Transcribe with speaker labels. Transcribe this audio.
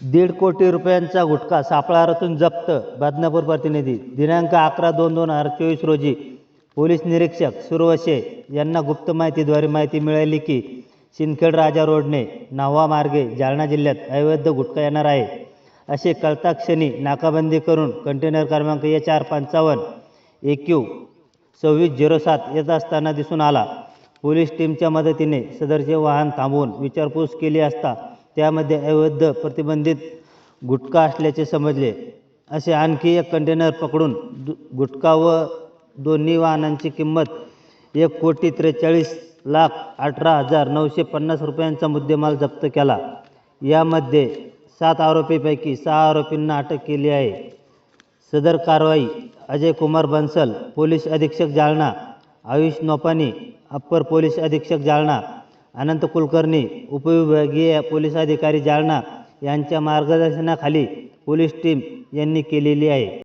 Speaker 1: दीड कोटी रुपयांचा गुटखा सापळारातून जप्त बदनापूर प्रतिनिधी. दिनांक अकरा दोन दोन हजार चोवीस रोजी पोलीस निरीक्षक सुरवशे यांना गुप्त माहितीद्वारे माहिती मिळाली की सिंदखेड राजा रोडने नाव्हा मार्गे जालना जिल्ह्यात अवैध गुटखा येणार आहे. असे कळताक्षणी नाकाबंदी करून कंटेनर क्रमांक ए चार पंचावन्न ए क्यू सव्वीस झिरो सात येत असताना दिसून आला. पोलीस टीमच्या मदतीने सदरचे वाहन थांबवून विचारपूस केली असता त्यामध्ये अवैध प्रतिबंधित गुटखा असल्याचे समजले. असे आणखी एक कंटेनर पकडून दु गुटखा व दोन्ही वाहनांची किंमत एक कोटी त्रेचाळीस लाख अठरा हजार नऊशे पन्नास रुपयांचा मुद्देमाल जप्त केला. यामध्ये सात आरोपीपैकी सहा आरोपींना अटक केली आहे. सदर कारवाई अजय कुमार बन्सल पोलीस अधीक्षक जालना आयुष नोपानी अप्पर पोलीस अधीक्षक जालना अनंत कुलकर्णी उपविभागीय पोलीस अधिकारी जालना यांच्या मार्गदर्शनाखाली पोलीस टीम यांनी केलेली आहे.